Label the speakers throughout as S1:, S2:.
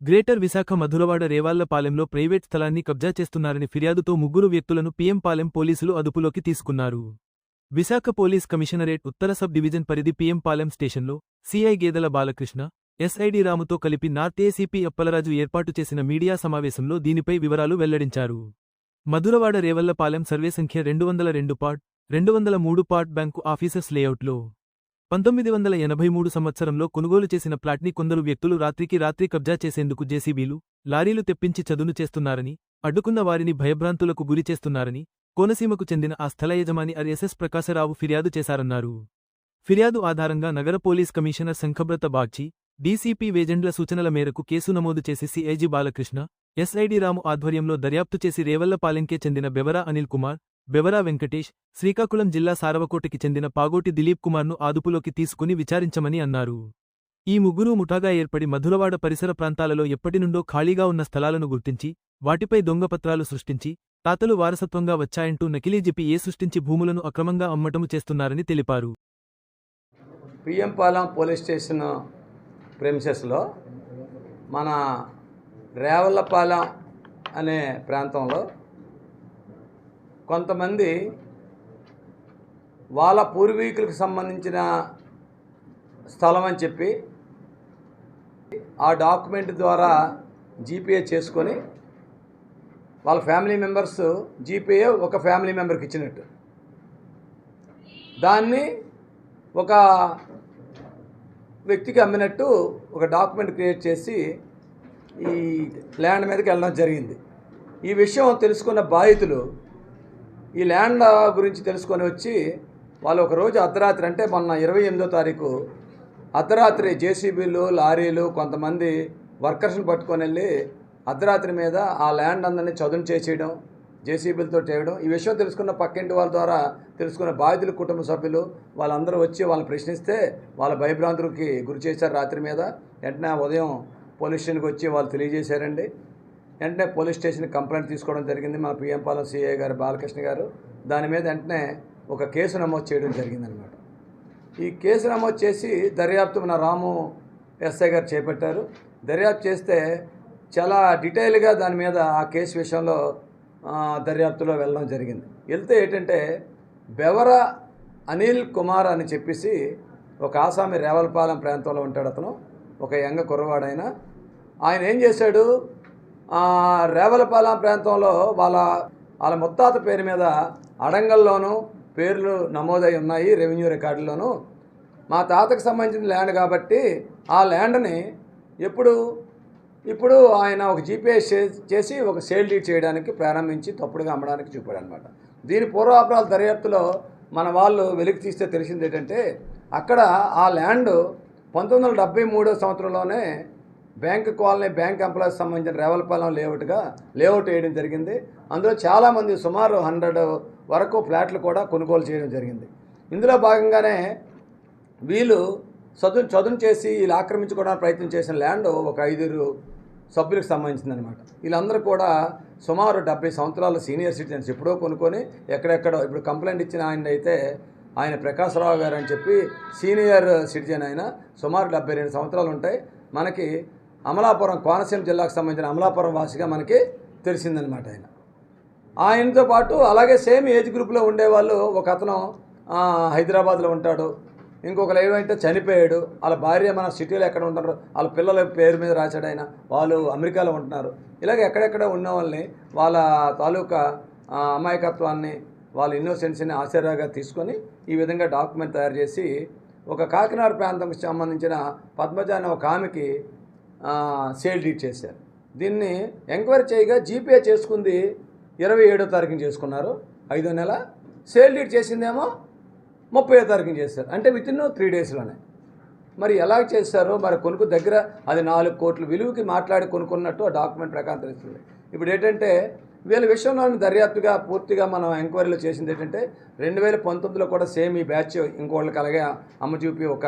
S1: Greater Visakha Madhurawada రేవాళ్ళపాలెంలో private స్థలాన్ని కబ్జా చేస్తున్నారని ఫిర్యాదుతో ముగ్గురు వ్యక్తులను పీఎం పాలెం పోలీసులు అదుపులోకి తీసుకున్నారు. విశాఖ పోలీస్ కమిషనరేట్ ఉత్తర సబ్ డివిజన్ పరిధి పీఎం పాలెం స్టేషన్లో సిఐ గేదెల బాలకృష్ణ ఎస్ఐడి రాముతో కలిపి నార్త్ ఏసీపీ అప్పలరాజు ఏర్పాటు చేసిన మీడియా సమావేశంలో దీనిపై వివరాలు వెల్లడించారు. మధురవాడ రేవల్లపాలెం సర్వే సంఖ్య రెండు వందల రెండు పార్ట్ రెండు వందల మూడు పార్ట్ బ్యాంకు ఆఫీసర్స్ లేఅవుట్లో. పంతొమ్మిది వందల ఎనభై మూడు సంవత్సరంలో కొనుగోలు చేసిన ప్లాట్ని కొందరు వ్యక్తులు రాత్రికి రాత్రి కబ్జా చేసేందుకు జేసీబీలు లారీలు తెప్పించి చదును చేస్తున్నారని అడ్డుకున్న వారిని భయభ్రాంతులకు గురి చేస్తున్నారని కోనసీమకు చెందిన ఆ స్థల యజమాని ఆర్ఎస్ఎస్ ప్రకాశరావు ఫిర్యాదు చేశారన్నారు. ఫిర్యాదు ఆధారంగా నగర police commissioner Shankhabrata Bagchi DCP Vejendla సూచనల మేరకు కేసు నమోదు చేసి సిఐజీ బాలకృష్ణ ఎస్ఐడి రాము ఆధ్వర్యంలో దర్యాప్తు చేసి రేవల్లపాలెంకే చెందిన బెవరా అనిల్ కుమార్ బెవరా వెంకటేష్ శ్రీకాకుళం జిల్లా సారవకోటకి చెందిన పాగోటి దిలీప్ కుమార్ను అదుపులోకి తీసుకుని విచారించమని అన్నారు. ఈ ముగ్గురు ముఠాగా ఏర్పడి మధురవాడ పరిసర ప్రాంతాలలో ఎప్పటినుండో ఖాళీగా ఉన్న స్థలాలను గుర్తించి వాటిపై దొంగపత్రాలు సృష్టించి తాతలు వారసత్వంగా వచ్చాయంటూ నకిలీ జిపి ఏ సృష్టించి భూములను అక్రమంగా అమ్మటము చేస్తున్నారని తెలిపారు.
S2: పిఎం పాలెం పోలీస్ స్టేషన్ ప్రెమిసెస్లో మన రేవల్లపాలెం అనే ప్రాంతంలో కొంతమంది వాళ్ళ పూర్వీకులకు సంబంధించిన స్థలం అని చెప్పి ఆ డాక్యుమెంట్ ద్వారా జీపీఏ చేసుకొని వాళ్ళ ఫ్యామిలీ మెంబర్స్ జీపీఏ ఒక ఫ్యామిలీ మెంబర్కి ఇచ్చినట్టు. దాన్ని ఒక వ్యక్తికి అమ్మినట్టు ఒక డాక్యుమెంట్ క్రియేట్ చేసి ఈ ల్యాండ్ మీదకి వెళ్ళడం జరిగింది. ఈ విషయం తెలుసుకున్న బాధితులు ఈ ల్యాండ్ గురించి తెలుసుకొని వచ్చి వాళ్ళు ఒక రోజు అర్ధరాత్రి అంటే మొన్న ఇరవై ఎనిమిదో తారీఖు అర్ధరాత్రి జేసీబీలు లారీలు కొంతమంది వర్కర్స్ని పట్టుకొని వెళ్ళి అర్ధరాత్రి మీద ఆ ల్యాండ్ అందరినీ చదును చేసేయడం జేసీబీలతో చేయడం. ఈ విషయం తెలుసుకున్న పక్కింటి వాళ్ళ ద్వారా తెలుసుకున్న బాధితుల కుటుంబ సభ్యులు వాళ్ళందరూ వచ్చి వాళ్ళని ప్రశ్నిస్తే వాళ్ళ భయభ్రాంతులకి గురి చేశారు రాత్రి మీద. వెంటనే ఉదయం పోలీస్ స్టేషన్కి వచ్చి వాళ్ళు తెలియజేశారండి. వెంటనే పోలీస్ స్టేషన్కి కంప్లైంట్ తీసుకోవడం జరిగింది మా పిఎం పాలెం సిఐ గారు బాలకృష్ణ గారు. దాని మీద వెంటనే ఒక కేసు నమోదు చేయడం జరిగిందనమాట. ఈ కేసు నమోదు చేసి దర్యాప్తు మన రాము ఎస్ఐ గారు చేపట్టారు. దర్యాప్తు చేస్తే చాలా డీటెయిల్గా దాని మీద ఆ కేసు విషయంలో దర్యాప్తులో వెళ్ళడం జరిగింది. వెళ్తే ఏంటంటే బెవర అనిల్ కుమార్ అని చెప్పేసి ఒక ఆసామి రేవలపాలెం ప్రాంతంలో ఉంటాడు అతను. ఒక యంగ కుర్రవాడైన. ఆయన ఏం చేశాడు? రేవలపాలెం ప్రాంతంలో వాళ్ళ వాళ్ళ ముత్తాత పేరు మీద అడంగల్లోనూ పేర్లు నమోదై ఉన్నాయి రెవెన్యూ రికార్డుల్లోనూ. మా తాతకు సంబంధించిన ల్యాండ్ కాబట్టి ఆ ల్యాండ్ని ఎప్పుడు ఇప్పుడు ఆయన ఒక జీపీఎస్ చేసి ఒక సేల్ డీడ్ చేయడానికి ప్రారంభించి తప్పుడుగా అమ్మడానికి చూపాడు అనమాట దీని పూర్వాపరాల దర్యాప్తులో మన వాళ్ళు వెలికి తీస్తే తెలిసింది ఏంటంటే అక్కడ ఆ ల్యాండ్ పంతొమ్మిది వందల డెబ్బై మూడో సంవత్సరంలోనే బ్యాంక్ కాలనీ బ్యాంక్ ఎంప్లాయీస్ సంబంధించిన రేవలపాలెం లేఅవుట్గా లేఅవుట్ వేయడం జరిగింది. అందులో చాలామంది సుమారు హండ్రెడ్ వరకు ఫ్లాట్లు కూడా కొనుగోలు చేయడం జరిగింది. ఇందులో భాగంగానే వీళ్ళు చదును చదును చేసి వీళ్ళు ఆక్రమించుకోవడానికి ప్రయత్నం చేసిన ల్యాండ్ ఒక ఐదుగురు సభ్యులకు సంబంధించిందనమాట వీళ్ళందరూ కూడా సుమారు డెబ్బై సంవత్సరాల సీనియర్ సిటిజన్స్ ఎప్పుడో కొనుక్కొని ఎక్కడెక్కడో ఇప్పుడు కంప్లైంట్ ఇచ్చిన ఆయన అయితే ఆయన ప్రకాశరావు గారు అని చెప్పి సీనియర్ సిటిజన్ ఆయన సుమారు డెబ్బై రెండు సంవత్సరాలు ఉంటాయి. మనకి అమలాపురం కోనసీమ జిల్లాకు సంబంధించిన అమలాపురం వాసిగా మనకి తెలిసిందనమాట ఆయన. ఆయనతో పాటు అలాగే సేమ్ ఏజ్ గ్రూప్లో ఉండేవాళ్ళు ఒక అతను హైదరాబాద్లో ఉంటాడు. ఇంకొక లైవ్ అయితే చనిపోయాడు. వాళ్ళ భార్య మన సిటీలో ఎక్కడ ఉంటారు వాళ్ళ పిల్లల పేరు మీద రాశాడు ఆయన. వాళ్ళు అమెరికాలో ఉంటున్నారు. ఇలాగ ఎక్కడెక్కడ ఉన్న వాళ్ళని వాళ్ళ తాలూకా అమాయకత్వాన్ని వాళ్ళ ఇన్నోసెన్స్ని ఆశ్చర్యగా తీసుకొని ఈ విధంగా డాక్యుమెంట్ తయారు చేసి ఒక కాకినాడ ప్రాంతంకి సంబంధించిన పద్మజ అనే ఒక ఆమెకి సేల్ డీట్ చేశారు. దీన్ని ఎంక్వైరీ చేయగా జీపే చేసుకుంది. ఇరవై ఏడో తారీఖున చేసుకున్నారు. ఐదో నెల సేల్ డీట్ చేసిందేమో ముప్పై తారీఖున చేశారు. అంటే విత్ ఇన్ త్రీ డేస్లోనే మరి ఎలా చేశారో మరి కొనుక్కు దగ్గర అది నాలుగు కోట్ల విలువకి మాట్లాడి కొనుక్కున్నట్టు ఆ డాక్యుమెంట్ ప్రకారం తెలుస్తుంది. ఇప్పుడు ఏంటంటే వీళ్ళ విషయంలో దర్యాప్తుగా పూర్తిగా మనం ఎంక్వైరీలో చేసింది ఏంటంటే రెండు వేల పంతొమ్మిదిలో కూడా సేమ్ ఈ బ్యాచ్ ఇంకోళ్ళకి అలాగే అమ్మ చూపి ఒక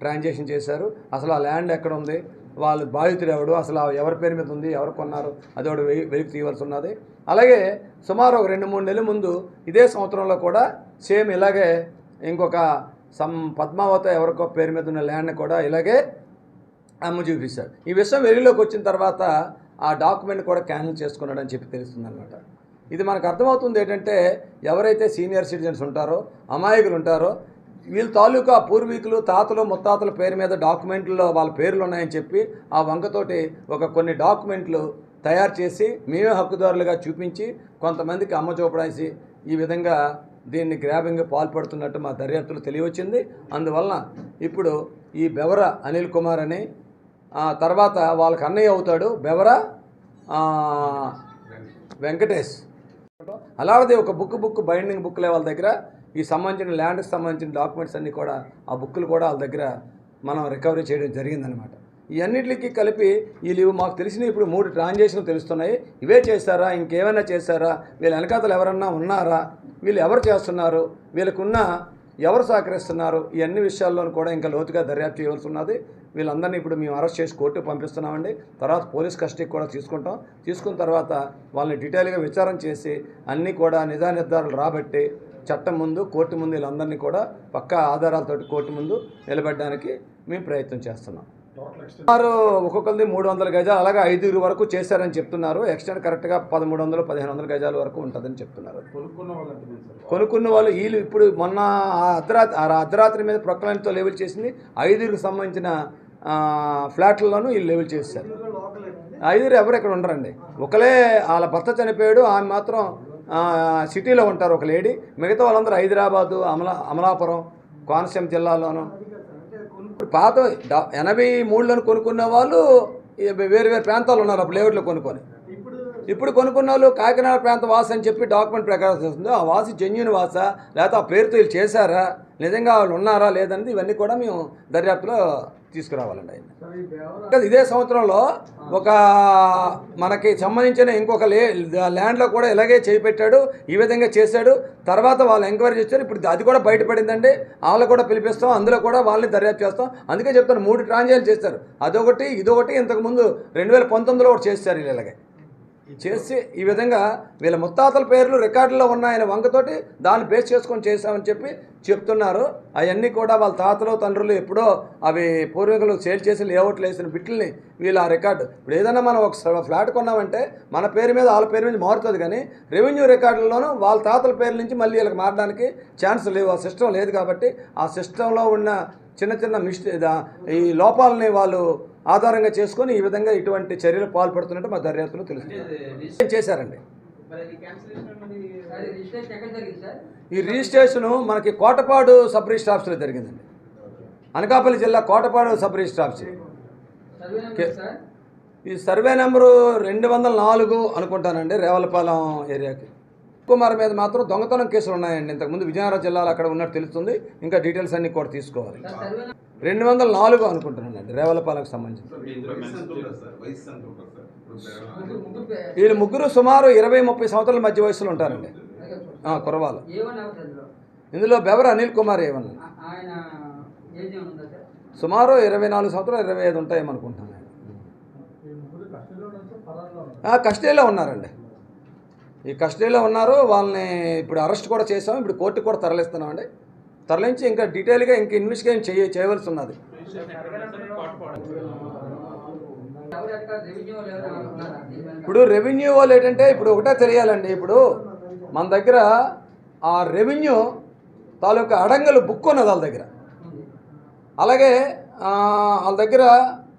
S2: ట్రాన్సాక్షన్ చేశారు. అసలు ఆ ల్యాండ్ ఎక్కడ ఉంది? వాళ్ళు బాధితుడు ఎవడు? అసలు ఎవరి పేరు మీద ఉంది? ఎవరు కొన్నారు? అది ఒకటి వెలికి తీయవలసి ఉన్నది. అలాగే సుమారు ఒక రెండు మూడు నెలల ముందు ఇదే సంవత్సరంలో కూడా సేమ్ ఇలాగే ఇంకొక సమ్ పద్మావత ఎవరికో పేరు మీద ఉన్న ల్యాండ్ని కూడా ఇలాగే అమ్మ చూపిస్తారు ఈ విషయం వెలుగులోకి వచ్చిన తర్వాత ఆ డాక్యుమెంట్ కూడా క్యాన్సిల్ చేసుకున్నాడని చెప్పి తెలుస్తుంది అనమాట ఇది మనకు అర్థమవుతుంది ఏంటంటే ఎవరైతే సీనియర్ సిటిజన్స్ ఉంటారో అమాయకులు ఉంటారో వీళ్ళ తాలూకా పూర్వీకులు తాతలు ముత్తాతల పేరు మీద డాక్యుమెంట్లో వాళ్ళ పేర్లు ఉన్నాయని చెప్పి ఆ వంకతోటి ఒక కొన్ని డాక్యుమెంట్లు తయారు చేసి మేమే హక్కుదారులుగా చూపించి కొంతమందికి అమ్మ చూపడాసి ఈ విధంగా దీన్ని గ్రాబింగ్ పాల్పడుతున్నట్టు మా దర్యాప్తులు తెలియవచ్చింది అందువలన ఇప్పుడు ఈ బెవర అనిల్ కుమార్ అని తర్వాత వాళ్ళకి అన్నయ్య అవుతాడు బెవర వెంకటేష్. అలాగే ఒక బుక్ బుక్ బైండింగ్ బుక్లే వాళ్ళ దగ్గర. ఈ సంబంధించిన ల్యాండ్కి సంబంధించిన డాక్యుమెంట్స్ అన్నీ కూడా ఆ బుక్కులు కూడా వాళ్ళ దగ్గర మనం రికవరీ చేయడం జరిగిందనమాట ఇవన్నిటికి కలిపి వీళ్ళు మాకు తెలిసిన ఇప్పుడు మూడు ట్రాన్జాక్షన్లు తెలుస్తున్నాయి. ఇవే చేస్తారా? ఇంకేమైనా చేస్తారా? వీళ్ళ వెనకాతలు ఎవరన్నా ఉన్నారా? వీళ్ళు ఎవరు చేస్తున్నారు? వీళ్ళకున్న ఎవరు సహకరిస్తున్నారు? ఈ అన్ని విషయాల్లోనూ కూడా ఇంకా లోతుగా దర్యాప్తు చేయవలసి ఉన్నది. వీళ్ళందరినీ ఇప్పుడు మేము అరెస్ట్ చేసి కోర్టుకు పంపిస్తున్నామండి. తర్వాత పోలీస్ కస్టడీకి కూడా తీసుకుంటాం. తీసుకున్న తర్వాత వాళ్ళని డీటెయిల్గా విచారణ చేసి అన్నీ కూడా నిజానిర్ధారాలు రాబట్టి చట్టం ముందు కోర్టు ముందు వీళ్ళందరినీ కూడా పక్కా ఆధారాలతోటి కోర్టు ముందు నిలబెట్టడానికి మేము ప్రయత్నం చేస్తున్నాం. సుమారు ఒక్కొక్కరిది మూడు వందల గజాలు అలాగే ఐదుగురు వరకు చేశారని చెప్తున్నారు. ఎక్స్టెండ్ కరెక్ట్గా పదమూడు వందలు పదిహేను వందల గజాల వరకు ఉంటుందని చెప్తున్నారు.
S3: కొనుక్కున్న వాళ్ళు
S2: వాళ్ళు ఇప్పుడు మొన్న ఆ అర్ధరాత్రి ఆ అర్ధరాత్రి మీద ప్రొక్లైన్తో లెవెల్ చేసింది. ఐదుగురికి సంబంధించిన ఫ్లాట్లలోనూ వీళ్ళు లెవెల్ చేశారు. ఐదుగురు ఎవరు ఇక్కడ ఉండరండి? ఒకలే వాళ్ళ భర్త చనిపోయాడు ఆమె మాత్రం సిటీలో ఉంటారు ఒక లేడీ. మిగతా వాళ్ళందరూ హైదరాబాదు అమలా అమలాపురం కోనసీమ జిల్లాలోను ఇప్పుడు పాత ఎనభై మూడులను కొనుక్కున్న వాళ్ళు వేరు వేరు ప్రాంతాలు ఉన్నారు అప్పుడు లేఅవుట్లో కొనుక్కొని. ఇప్పుడు కొనుక్కున్న వాళ్ళు కాకినాడ ప్రాంత వాస అని చెప్పి డాక్యుమెంట్ ప్రకారం వస్తుంది ఆ వాసి జెన్యున్ వాస? లేకపోతే ఆ పేరుతో వీళ్ళు చేశారా? నిజంగా వాళ్ళు ఉన్నారా? లేదన్నది ఇవన్నీ కూడా మేము దర్యాప్తులో తీసుకురావాలండి ఆయన ఇదే సంవత్సరంలో ఒక మనకి సంబంధించిన ఇంకొక లే ల్యాండ్లో కూడా ఇలాగే చేపెట్టాడు ఈ విధంగా చేశాడు. తర్వాత వాళ్ళు ఎంక్వైరీ చేస్తారు ఇప్పుడు అది కూడా బయటపడిందండి. వాళ్ళు కూడా పిలిపిస్తాం అందులో కూడా వాళ్ళని దర్యాప్తు చేస్తాం. అందుకే చెప్తాను మూడు ట్రాన్జాక్షన్ చేస్తారు అదొకటి ఇదొకటి ఇంతకుముందు రెండు వేల పంతొమ్మిదిలో ఒకటి చేస్తారు వీళ్ళు ఇలాగే. చేసి ఈ విధంగా వీళ్ళ ముత్తాతల పేర్లు రికార్డులో ఉన్నాయని వంకతోటి దాన్ని బేస్ చేసుకొని చేశామని చెప్పి చెప్తున్నారు. అవన్నీ కూడా వాళ్ళ తాతలు తండ్రులు ఎప్పుడో అవి పూర్వీకులు సేల్ చేసి లేఅవుట్లు వేసిన బిట్లని వీళ్ళు ఆ రికార్డు. ఇప్పుడు ఏదైనా మనం ఒక స- ఫ్లాట్ కొన్నామంటే మన పేరు మీద వాళ్ళ పేరు మీద మారుతుంది కానీ రెవెన్యూ రికార్డుల్లోనూ వాళ్ళ తాతల పేరు నుంచి మళ్ళీ వీళ్ళకి మారడానికి ఛాన్స్ లేవు. ఆ సిస్టమ్ లేదు కాబట్టి ఆ సిస్టంలో ఉన్న చిన్న చిన్న మిస్టే ఈ లోపాలని వాళ్ళు ఆధారంగా చేసుకొని ఈ విధంగా ఇటువంటి చర్యలు పాల్పడుతున్నట్టు మా దర్యాప్తులో తెలుస్తుంది. చేశారండి? ఈ రిజిస్ట్రేషను మనకి కోటపాడు సబ్ రిజిస్టర్ ఆఫీస్లో జరిగిందండి. అనకాపల్లి జిల్లా కోటపాడు సబ్ రిజిస్టర్ ఆఫీస్. ఈ సర్వే నెంబరు రెండు వందల నాలుగు అనుకుంటానండి రేవలపాలెం ఏరియాకి. కుమార్ మీద మాత్రం దొంగతనం కేసులు ఉన్నాయండి. ఇంతకుముందు విజయనగరం జిల్లాలో అక్కడ ఉన్నట్టు తెలుస్తుంది. ఇంకా డీటెయిల్స్ అన్నీ కూడా తీసుకోవాలి. రెండు వందల నాలుగు అనుకుంటున్నానండి రేవలపాలెంకి సంబంధించి. వీళ్ళు ముగ్గురు సుమారు ఇరవై ముప్పై సంవత్సరాల మధ్య వయసులో ఉంటారండి.
S4: సార్ ఇందులో?
S2: బెవర అనిల్ కుమార్ ఏమన్నా సుమారు ఇరవై నాలుగు సంవత్సరాలు ఇరవై ఐదు ఉంటాయేమో అనుకుంటున్నాను నేను. ఆ, కస్టడీలో ఉన్నారండి. ఈ కస్టడీలో ఉన్నారు వాళ్ళని ఇప్పుడు అరెస్ట్ కూడా చేసాం ఇప్పుడు కోర్టుకు కూడా తరలిస్తున్నామండి. తరలించి ఇంకా డీటెయిల్గా ఇంకా ఇన్వెస్టిగేషన్ చేయ చేయవలసి ఉన్నది ఇప్పుడు రెవెన్యూ వాళ్ళు ఏంటంటే ఇప్పుడు ఒకటే తెలియాలండి. ఇప్పుడు మన దగ్గర ఆ రెవెన్యూ తాలూకా అడంగలు బుక్ ఉన్నది వాళ్ళ దగ్గర. అలాగే వాళ్ళ దగ్గర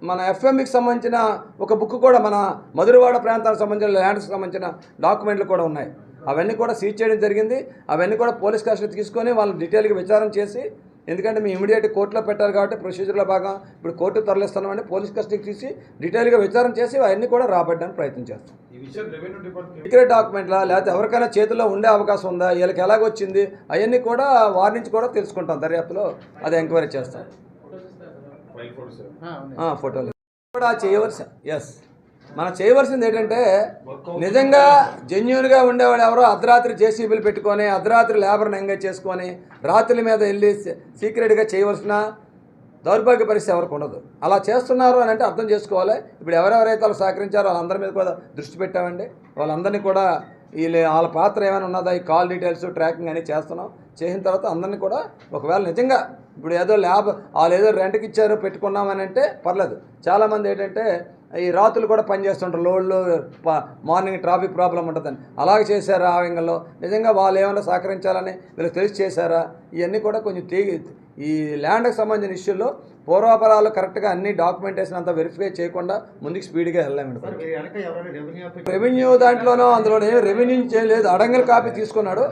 S2: మన ఎఫ్ఎంకి సంబంధించిన ఒక బుక్ కూడా మన మధురవాడ ప్రాంతానికి సంబంధించిన ల్యాండ్స్కి సంబంధించిన డాక్యుమెంట్లు కూడా ఉన్నాయి. అవన్నీ కూడా సీజ్ చేయడం జరిగింది. అవన్నీ కూడా పోలీస్ కస్టడీ తీసుకొని వాళ్ళని డీటెయిల్గా విచారణ చేసి ఎందుకంటే మేము ఇమీడియట్ కోర్టులో పెట్టాలి కాబట్టి ప్రొసీజర్లో భాగం ఇప్పుడు కోర్టు తరలిస్తున్నామంటే పోలీస్ కస్టడీకి తీసి డీటెయిల్గా విచారణ చేసి అవన్నీ కూడా రాబట్టడానికి ప్రయత్నం చేస్తాం.
S3: ఈ విషయం రెవెన్యూ డిపార్ట్మెంట్
S2: సీక్రెట్ డాక్యుమెంట్లా? లేకపోతే ఎవరికైనా చేతిలో ఉండే అవకాశం ఉందా? వీళ్ళకి ఎలాగొచ్చింది? అవన్నీ కూడా వారి నుంచి కూడా తెలుసుకుంటాం దర్యాప్తులో. అది ఎంక్వైరీ చేస్తాం.
S3: ఫైల్ ఫోటోస్
S2: ఆ, ఫోటోలు. కూడా చేయవలసి ఎస్ మనం చేయవలసింది ఏంటంటే నిజంగా జెన్యున్గా ఉండేవాడు ఎవరో అర్ధరాత్రి జేసీబీలు పెట్టుకొని అర్ధరాత్రి లేబర్ని ఎంగేజ్ చేసుకొని రాత్రుల మీద వెళ్ళి సీక్రెట్గా చేయవలసిన దౌర్భాగ్య పరిస్థితి ఎవరికి ఉండదు. అలా చేస్తున్నారు అని అంటే అర్థం చేసుకోవాలి. ఇప్పుడు ఎవరెవరైతే వాళ్ళు సహకరించారో వాళ్ళందరి మీద కూడా దృష్టి పెట్టామండి. వాళ్ళందరినీ కూడా వీళ్ళ వాళ్ళ పాత్ర ఏమైనా ఉన్నదా ఈ కాల్ డీటెయిల్స్ ట్రాకింగ్ అని చేస్తున్నాం. చేసిన తర్వాత అందరినీ కూడా ఒకవేళ నిజంగా ఇప్పుడు ఏదో ల్యాబ్ వాళ్ళు ఏదో రెంట్కి ఇచ్చారు పెట్టుకున్నామని అంటే పర్లేదు. చాలామంది ఏంటంటే ఈ రాత్రులు కూడా పనిచేస్తుంటారు లోడ్లు మార్నింగ్ ట్రాఫిక్ ప్రాబ్లం ఉంటుందని. అలాగే చేశారా ఆ వింగంలో నిజంగా వాళ్ళు ఏమైనా సహకరించాలని వీళ్ళకి తెలిసి చేశారా? ఇవన్నీ కూడా కొంచెం తీగి ఈ ల్యాండ్కి సంబంధించిన ఇష్యూలో పూర్వాపరాలు కరెక్ట్గా అన్ని డాక్యుమెంటేషన్ అంతా వెరిఫై చేయకుండా ముందుకు స్పీడ్గా వెళ్ళామండి రెవెన్యూ దాంట్లోనో అందులో ఏమి రెవెన్యూ చేయలేదు. అడంగల్ కాపీ తీసుకున్నాడు.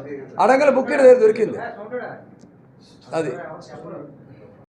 S2: అడంగల్ బుక్ దొరికింది. అది.